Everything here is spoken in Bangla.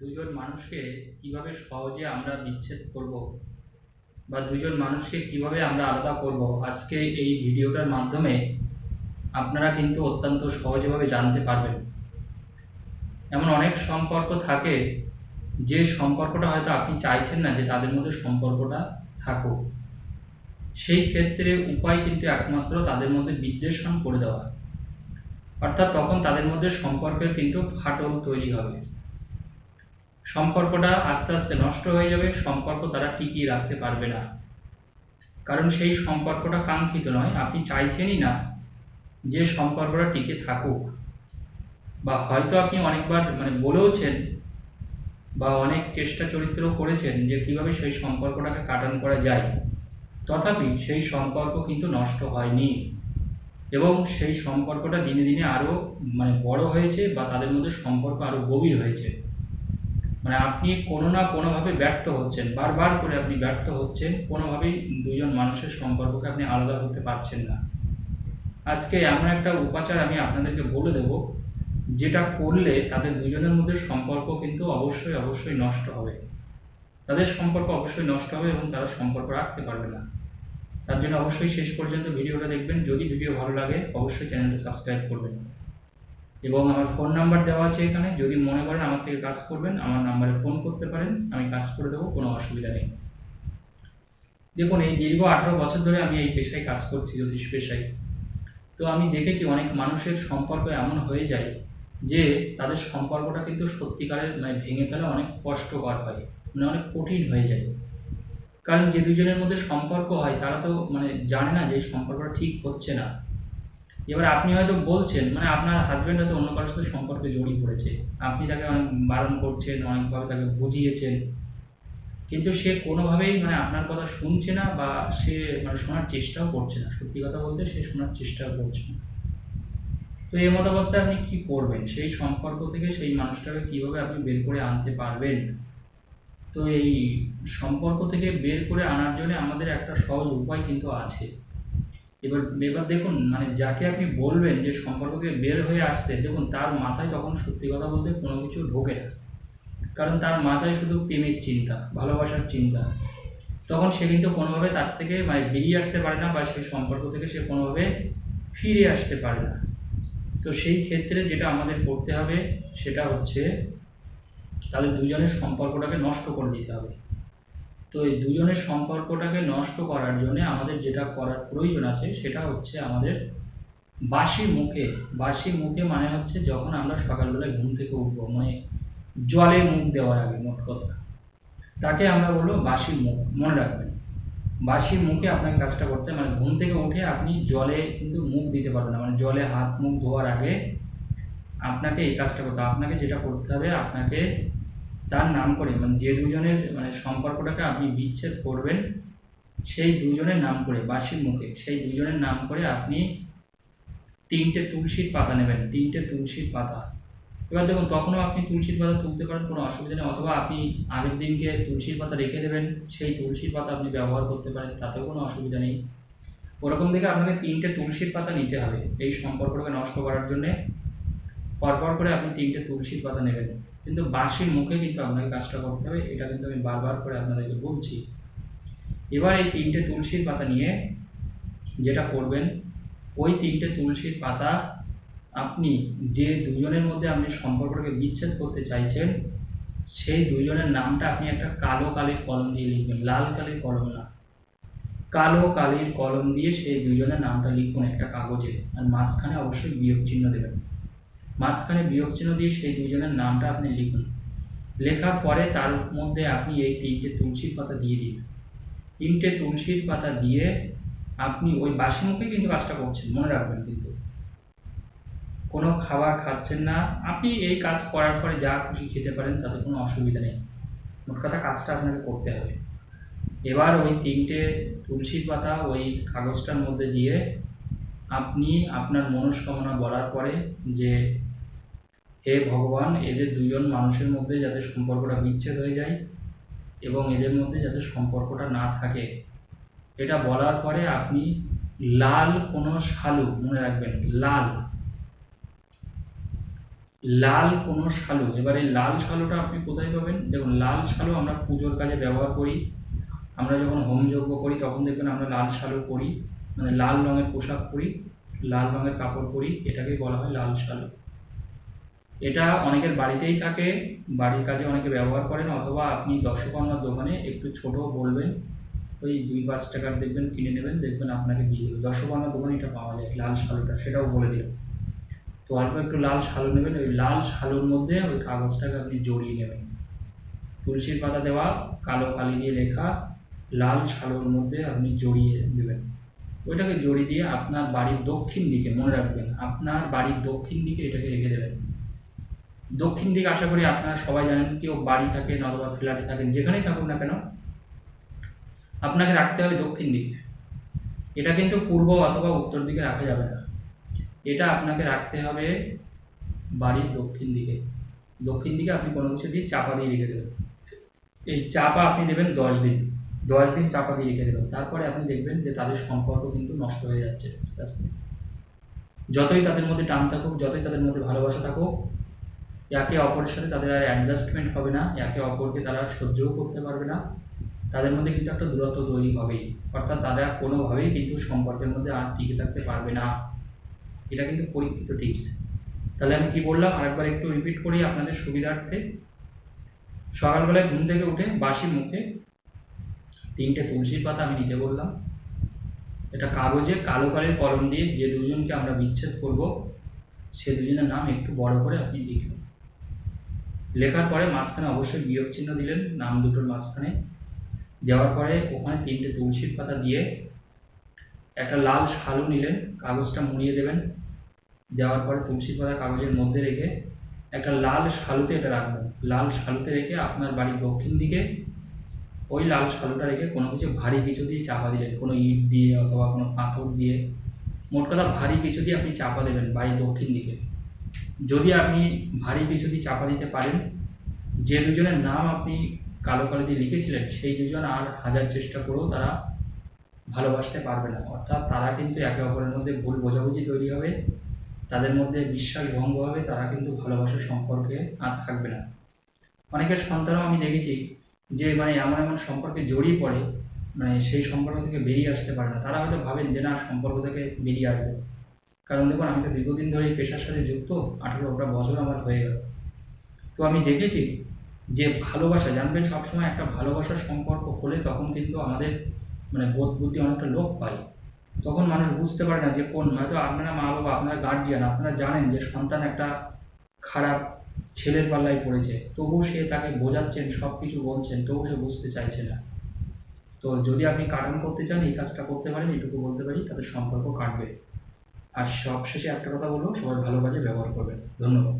দুজন মানুষকে কীভাবে সহজে আমরা বিচ্ছেদ করব? বা দুজন মানুষকে কীভাবে আমরা আলাদা করব? আজকে এই ভিডিওটার মাধ্যমে আপনারা কিন্তু অত্যন্ত সহজভাবে জানতে পারবেন। এমন অনেক সম্পর্ক থাকে, যে সম্পর্কটা হয়তো আপনি চাইছেন না যে তাদের মধ্যে সম্পর্কটা থাকুক। সেই ক্ষেত্রে উপায় কিন্তু একমাত্র তাদের মধ্যে বিদ্বেষণ করে দেওয়া। অর্থাৎ তখন তাদের মধ্যে সম্পর্কের কিন্তু ফাটল তৈরি হবে। সম্পর্কটা আস্তে আস্তে নষ্ট হয়ে যাবে, সম্পর্ক তারা টিকিয়ে রাখতে পারবে না। কারণ সেই সম্পর্কটা কাঙ্ক্ষিত নয়, আপনি চাইছেনই না যে সম্পর্কটা টিকে থাকুক। বা হয়তো আপনি অনেকবার মানে বলেওছেন বা অনেক চেষ্টা চরিত্র করেছেন যে কীভাবে সেই সম্পর্কটাকে কাটান করা যায়। তথাপি সেই সম্পর্ক কিন্তু নষ্ট হয়নি এবং সেই সম্পর্কটা দিনে দিনে আরও মানে বড় হয়েছে বা তাদের মধ্যে সম্পর্ক আরও গভীর হয়েছে। মানে আপনি কোনো না কোনোভাবে ব্যর্থ হচ্ছেন। বারবার করে আপনি ব্যর্থ হচ্ছেন, কোনোভাবেই দুজন মানুষের সম্পর্ককে আপনি আলাদা করতে পারছেন না। আজকে এমন একটা উপাচার আমি আপনাদেরকে বলে দেব, যেটা করলে তাদের দুজনের মধ্যে সম্পর্ক কিন্তু অবশ্যই অবশ্যই নষ্ট হবে। তাদের সম্পর্ক অবশ্যই নষ্ট হবে এবং তারা সম্পর্ক রাখতে পারবে না। তার জন্য অবশ্যই শেষ পর্যন্ত ভিডিওটা দেখবেন। যদি ভিডিও ভালো লাগে, অবশ্যই চ্যানেলটা সাবস্ক্রাইব করবেন। এবং আমার ফোন নাম্বার দেওয়া আছে এখানে। যদি মনে করেন আমার থেকে কাজ করবেন, আমার নাম্বারে ফোন করতে পারেন, আমি কাজ করে দেবো, কোনো অসুবিধা নেই। দেখুন, এই দীর্ঘ আঠারো বছর ধরে আমি এই পেশায় কাজ করছি, জ্যোতিষ পেশায়। তো আমি দেখেছি অনেক মানুষের সম্পর্ক এমন হয়ে যায় যে তাদের সম্পর্কটা কিন্তু সত্যিকারের মানে ভেঙে ফেলা অনেক কষ্টকর হয় মানে অনেক কঠিন হয়ে যায়। কারণ যে দুজনের মধ্যে সম্পর্ক হয়, তারা তো মানে জানে না যে সম্পর্কটা ঠিক হচ্ছে না। এবার আপনি হয়তো বলছেন মানে আপনার হাজব্যান্ড হয়তো অন্য কারোর সাথে সম্পর্কে জড়িয়ে পড়েছে। আপনি তাকে অনেক বারণ করছেন, অনেকভাবে তাকে বুঝিয়েছেন। কিন্তু সে কোনোভাবেই মানে আপনার কথা শুনছে না বা সে মানে শোনার চেষ্টাও করছে না। সত্যি কথা বলতে সে শোনার চেষ্টাও করছে না। তো এই মত অবস্থায় আপনি কি করবেন? সেই সম্পর্ক থেকে সেই মানুষটাকে কীভাবে আপনি বের করে আনতে পারবেন? তো এই সম্পর্ক থেকে বের করে আনার জন্য আমাদের একটা সহজ উপায় কিন্তু আছে। এবার এবার দেখুন মানে যাকে আপনি বলবেন যে সম্পর্ক থেকে বের হয়ে আসতে, দেখুন তার মাথায় তখন সত্যি কথা বলতে কোনো কিছু ঢোকে না। কারণ তার মাথায় শুধু প্রেমের চিন্তা, ভালোবাসার চিন্তা। তখন সে কিন্তু কোনোভাবে তার থেকে মানে বেরিয়ে আসতে পারে না বা সেই সম্পর্ক থেকে সে কোনোভাবে ফিরে আসতে পারে না। তো সেই ক্ষেত্রে যেটা আমাদের করতে হবে, সেটা হচ্ছে তাদের দুজনের সম্পর্কটাকে নষ্ট করে দিতে হবে। তো এই দুজনের সম্পর্কটাকে নষ্ট করার জন্য আমাদের যেটা করার প্রয়োজন আছে, সেটা হচ্ছে আমাদের বাসি মুখে বাসি মুখে মানে হচ্ছে যখন আমরা সকালবেলায় ঘুম থেকে উঠবো মানে জলে মুখ দেওয়ার আগে মোট কথা। তাকে আমরা বলব বাসি মুখ, মনে রাখবেন। বাসি মুখে আপনাকে কাজটা করতে মানে ঘুম থেকে উঠে আপনি জলে কিন্তু মুখ দিতে পারবেন না মানে জলে হাত মুখ ধোয়ার আগে আপনাকে এই কাজটা করতে আপনাকে যেটা করতে হবে, আপনাকে তার নাম করে মানে যে দুজনের মানে সম্পর্কটাকে আপনি বিচ্ছেদ করবেন, সেই দুজনের নাম করে, বাসির মুখে, সেই দুজনের নাম করে আপনি তিনটে তুলসীর পাতা নেবেন, তিনটে তুলসীর পাতা। এবার দেখুন তখনও আপনি তুলসীর পাতা তুলতে পারেন কোনো অসুবিধা নেই, অথবা আপনি আগের দিনকে তুলসীর পাতা রেখে দেবেন, সেই তুলসীর পাতা আপনি ব্যবহার করতে পারেন, তাতেও কোনো অসুবিধা নেই। ওরকম দেখে আপনাকে তিনটে তুলসীর পাতা নিতে হবে, এই সম্পর্কটাকে নষ্ট করার জন্যে। পরপর করে আপনি তিনটে তুলসীর পাতা নেবেন। কিন্তু বাঁশির মুখে কিন্তু আপনাকে কাজটা করতে হবে, এটা কিন্তু আমি বারবার করে আপনাদেরকে বলছি। এবার এই তিনটে তুলসীর পাতা নিয়ে যেটা করবেন, ওই তিনটে তুলসীর পাতা আপনি যে দুজনের মধ্যে আপনি সম্পর্কটাকে বিচ্ছেদ করতে চাইছেন, সেই দুজনের নামটা আপনি একটা কালো কালির কলম দিয়ে লিখবেন, লাল কালির কলম না। কালো কালির কলম দিয়ে সেই দুজনের নামটা লিখুন একটা কাগজে, আর মাঝখানে অবশ্যই বিয়োগ চিহ্ন দেবেন। মাঝখানে বিয়োগ চিহ্ন দিয়ে সেই দুজনের নামটা আপনি লিখুন। লেখার পরে তার মধ্যে আপনি এই তিনটে তুলসীর পাতা দিয়ে দিন। তিনটে তুলসীর পাতা দিয়ে আপনি ওই বাসি মুখে কিন্তু কাজটা করছেন, মনে রাখবেন কিন্তু। কোনো খাবার খাচ্ছেন না, আপনি এই কাজ করার পরে যা খুশি খেতে পারেন, তাতে কোনো অসুবিধা নেই। মোট কথা কাজটা আপনাকে করতে হবে। এবার ওই তিনটে তুলসীর পাতা ওই কাগজটার মধ্যে দিয়ে আপনি আপনার মনস্কামনা বলার পরে যে হে ভগবান, এদের দুজন মানুষের মধ্যে যাতে সম্পর্কটা বিচ্ছেদ হয়ে যায় এবং এদের মধ্যে যাতে সম্পর্কটা না থাকে, এটা বলার পরে আপনি লাল কোনো শালু মনে রাখবেন, লাল। লাল কোনো শালু, এবারে লাল শালুটা আপনি কোথায় পাবেন? দেখুন, লাল শালু আমরা পুজোর কাজে ব্যবহার করি, আমরা যখন হোমযজ্ঞ করি তখন দেখবেন আমরা লাল শালু পরি মানে লাল রঙের পোশাক পরি, লাল রঙের কাপড় পরি এটাকে বলা হয় লাল শালু। এটা অনেকের বাড়িতেই থাকে, বাড়ির কাজে অনেকে ব্যবহার করেন অথবা আপনি দর্শকর্মার দোকানে একটু ছোট বলবেন, ওই দুই পাঁচ টাকার দেখবেন, কিনে নেবেন, দেখবেন আপনাকে দিয়ে দেবে। দর্শকর্মার দোকানে এটা পাওয়া যায়, লাল শালুটা, সেটাও বলে দিলাম। তো অল্প একটু লাল শালু নেবেন, ওই লাল শালুর মধ্যে ওই কাগজটাকে আপনি জড়িয়ে নেবেন। তুলসীর পাতা দেওয়া, কালো কালি দিয়ে লেখা, লাল শালুর মধ্যে আপনি জড়িয়ে দেবেন। ওইটাকে জড়িয়ে দিয়ে আপনার বাড়ির দক্ষিণ দিকে, মনে রাখবেন, আপনার বাড়ির দক্ষিণ দিকে এটাকে রেখে দেবেন। দক্ষিণ দিকে আশা করি আপনারা সবাই জানেন, কেউ বাড়ি থাকেন অথবা ফ্ল্যাটে থাকেন, যেখানেই থাকুন না কেন, আপনাকে রাখতে হবে দক্ষিণ দিকে। এটা কিন্তু পূর্ব অথবা উত্তর দিকে রাখা যাবে না। এটা আপনাকে রাখতে হবে বাড়ির দক্ষিণ দিকে। দক্ষিণ দিকে আপনি কোনো কিছু দিয়ে চাপা দিয়ে রেখে দেবেন। এই চাপা আপনি দেবেন দশ দিন। দশ দিন চাপা দিয়ে রেখে দেবেন। তারপরে আপনি দেখবেন যে তাদের সম্পর্ক কিন্তু নষ্ট হয়ে যাচ্ছে আস্তে আস্তে। যতই তাদের মধ্যে টান থাকুক, যতই তাদের মধ্যে ভালোবাসা থাকুক একে অপরের সাথে তাদের আর অ্যাডজাস্টমেন্ট হবে না একে অপরকে তারা সহ্যও করতে পারবে না। তাদের মধ্যে কিন্তু একটা দূরত্ব তৈরি হবেই। অর্থাৎ তারা কোনোভাবেই কিন্তু সম্পর্কের মধ্যে আর টিকে থাকতে পারবে না। এটা কিন্তু পরীক্ষিত টিপস তাহলে আমি কি বললাম? আরেকবার একটু রিপিট করি আপনাদের সুবিধার্থে। সকালবেলায় ঘুম থেকে উঠে বাসি মুখে তিনটে তুলসীর পাতা আমি নিতে বললাম। এটা কাগজে কালো কালের কলম দিয়ে যে দুজনকে আমরা বিচ্ছেদ করব, সে দুজনের নাম একটু বড় করে আপনি লিখবেন লেখার পরে মাঝখানে অবশ্যই বিয়োগ চিহ্ন দিলেন, নাম দুটোর মাঝখানে। দেওয়ার পরে ওখানে তিনটে তুলসীর পাতা দিয়ে একটা লাল শালু নিলেন, কাগজটা মুড়িয়ে দেবেন। দেওয়ার পরে তুলসী পাতা কাগজের মধ্যে রেখে একটা লাল শালুতে এটা রাখবেন। লাল শালুতে রেখে আপনার বাড়ির দক্ষিণ দিকে ওই লাল শালুটা রেখে কোনো কিছু ভারী কিছু দিয়ে চাপা দিলেন। কোনো ইট দিয়ে অথবা কোনো পাথর দিয়ে। মোট কথা ভারী কিছু দিয়ে আপনি চাপা দেবেন বাড়ির দক্ষিণ দিকে। যদি আপনি ভারী কিছু দিয়ে চাপা দিতে পারেন, যে দুজনের নাম আপনি কালো কালো দিয়ে লিখেছিলেন, সেই দুজন আর হাজার চেষ্টা করেও তারা ভালোবাসতে পারবে না। অর্থাৎ তারা কিন্তু একে অপরের মধ্যে ভুল বোঝাবুঝি তৈরি হবে, তাদের মধ্যে বিশ্বাস ভঙ্গ হবে, তারা কিন্তু ভালোবাসার সম্পর্কে আর থাকবে না। অনেকের সন্তানও আমি দেখেছি যে মানে এমন এমন সম্পর্কে জড়িয়ে পড়ে মানে সেই সম্পর্ক থেকে বেরিয়ে আসতে পারে না। তারা হয়তো ভাবেন যে, না, সম্পর্ক থেকে বেরিয়ে আসবে। কারণ দেখুন, আমি তো দীর্ঘদিন ধরে এই পেশার সাথে যুক্ত। আঠেরোটা বছর আমার হয়ে গেল। তো আমি দেখেছি যে ভালোবাসা, জানবেন সবসময় একটা ভালোবাসার সম্পর্ক হলে তখন কিন্তু আমাদের মানে বোধ বুদ্ধি অনেকটা লোক পায়। তখন মানুষ বুঝতে পারে না যে কোন, হয়তো আপনারা মা বাবা, আপনারা গার্জিয়ান আপনারা জানেন যে সন্তান একটা খারাপ ছেলের পাল্লায় পড়েছে। তবুও সে তাকে বোঝাচ্ছেন সব কিছু বলছেন, তবু সে বুঝতে চাইছে না। তো যদি আপনি কাটানো করতে চান, এই কাজটা করতে পারেন, এইটুকু বলতে পারি, তাদের সম্পর্ক কাটবে। আর সবশেষে একটা কথা বলব সবাই ভালো কাজে ব্যবহার করবেন। ধন্যবাদ।